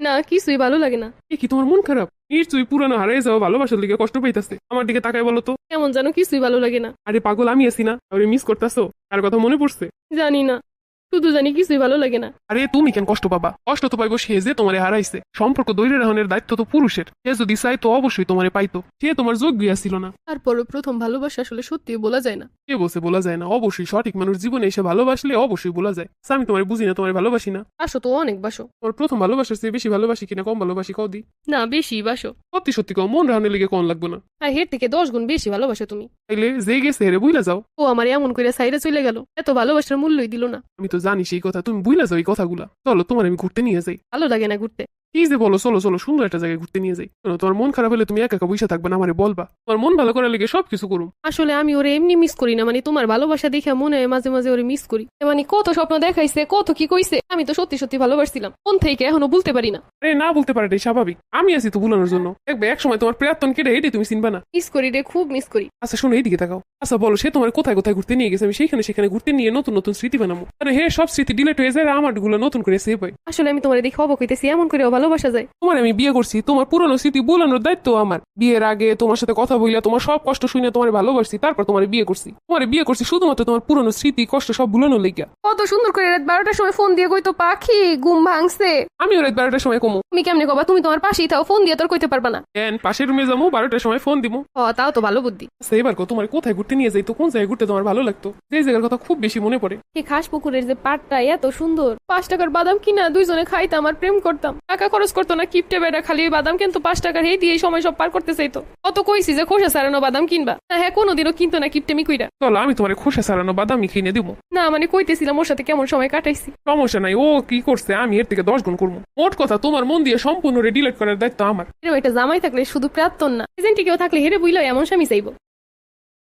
না কি কিছুই ভালো লাগে না। এ কি তোমার মন খারাপ? নিশ্চয়ই পুরানো হারাই যাওয়া ভালোবাসার দিকে কষ্ট পাইতাছে। আমার দিকে তাকাই বলো তো। কেমন জানো কি কিছুই ভালো লাগে না। আরে পাগল আমি আছি না। আরে মিস করতাছো? তার কথা মনে পড়ছে? জানি না। শুধু জানি কিছুই ভালো লাগে না। আরে তুমি কেন কষ্ট পাবা? কষ্ট তো পাইবো সে যে তোমারে হারাইছে। সম্পর্ক দৈরে রাহনের দায়িত্ব তো পুরুষের। সে যদি চাই তো অবশ্যই তোমারে পাইতো। সে তোমার যোগ্য ছিল না। তারপরও প্রথম ভালোবাসা আসলে সত্যি বলা যায় না। কে বসে বলা যায় না। অবশ্যই সঠিক মানুষ জীবনে এসে ভালোবাসলে অবশ্যই বলা যায়। আমি তোমার বুঝি না তোমার ভালোবাসি না। আসো তো অনেক বাসো। তোমার প্রথম ভালোবাসার চেয়ে বেশি ভালোবাসি কিনা কম ভালোবাসি কও দি। না বেশি বাসো। সত্যি সত্যি কও মন রাহনের লিগে কোন লাগবে না। আর হের থেকে দশ গুণ বেশি ভালোবাসো তুমি। তাইলে যে গেছে হেরে বুইলা যাও। ও আমার এমন করে সাইডে চলে গেল। এত ভালোবাসার মূল্যই দিল না। আমি তো জানি এই কথা তুমি বুঝলে যাও এই কথাগুলা? চলো, তোমার আমি ঘুরতে নিয়ে যাই। ভালো লাগে না ঘুরতে। কি যে বলো চলো চলো সুন্দর একটা জায়গায় ঘুরতে নিয়ে যাই। তোমার মন খারাপ হলে তুমি একা একা বসে থাকবে না আমারে বলবা। তোমার মন ভালো করার লেগে সবকিছু করুম। আসলে আমি ওরে এমনি মিস করি না মানে তোমার ভালোবাসা দেখে মনে হয় মাঝে মাঝে ওরে মিস করি। মানে কত স্বপ্ন দেখাইছে কত কি কইছে আমি তো সত্যি সত্যি ভালোবাসছিলাম। কোন থেকে এখনও বলতে পারি না। আরে না বলতে পারে এটাই স্বাভাবিক। আমি আছি তো ভুলানোর জন্য। দেখবে এক সময় তোমার প্রিয়াতন কেটে এটাই তুমি চিনবা না। মিস করি রে খুব মিস করি। আচ্ছা শোনো এইদিকে তাকাও। আচ্ছা বলো সে তোমার কোথায় কোথায় ঘুরতে নিয়ে গেছে? আমি সেখানে সেখানে ঘুরতে নিয়ে নতুন নতুন স্মৃতি বানাবো। আরে হে সব স্মৃতি ডিলেট হয়ে যায় আর আমারগুলো নতুন করে সেভ হয়। আসলে আমি তোমার দেখে অবাক হইতেছি এমন করেও ভালোবাসা যায়। তোমার আমি বিয়ে করছি তোমার পুরনো স্মৃতি বোলানোর দায়িত্ব আমার। বিয়ের আগে তোমার সাথে কথা বললে তোমার সব কষ্ট শুনে তোমার ভালোবাসছি তারপর তোমার বিয়ে করছি। তোমার বিয়ে করছি শুধুমাত্র তোমার পুরনো স্মৃতি কষ্ট সব ভুলানোর লেগা কত সুন্দর করে রাত বারোটার সময় ফোন দিয়ে কইতো পাখি ঘুম ভাঙছে। আমি রাত বারোটার সময় কমো। তুমি কেমনে কবা? তুমি তোমার পাশেই থাও ফোন দিয়ে তোর কইতে পারবা না। এন পাশের রুমে যাব বারোটার সময় ফোন দিব ও তাও তো ভালো বুদ্ধি। আচ্ছা এবার কো তোমার কোথায় ঘুরতে নিয়ে যাই তো কোন জায়গায় ঘুরতে তোমার ভালো লাগতো? যে জায়গার কথা খুব বেশি মনে পড়ে। এই খাস পুকুরের যে পাটটা এত সুন্দর। পাঁচ টাকার বাদাম কিনা দুইজনে খাইতাম আর প্রেম করতাম। টাকা খরচ করতো না কিপটে বেটা খালি ওই বাদাম কিন্তু পাঁচ টাকার এই দিয়ে সময় সব পার করতে চাইতো। অত কইছি যে খোসা সারানো বাদাম কিনবা। হ্যাঁ কোনোদিনও কিনতো না কিপটেমি কইরা। চলো আমি তোমার খোসা সারানো বাদামি কিনে দিব। না মানে কইতেছিলাম ওর সাথে কেমন সময় কাটাইছি। সমস্যা নাই ও কি করছে আমি এর থেকে দশ গুণ করব। মোট কথা তোমার মন দিয়ে সম্পূর্ণ ডিলেট করার দায়িত্ব আমার। এরকম একটা জামাই থাকলে শুধু প্রার্থন না। এজেন্টি কেউ থাকলে হেরে বুইলো এমন স্বামী চাইব।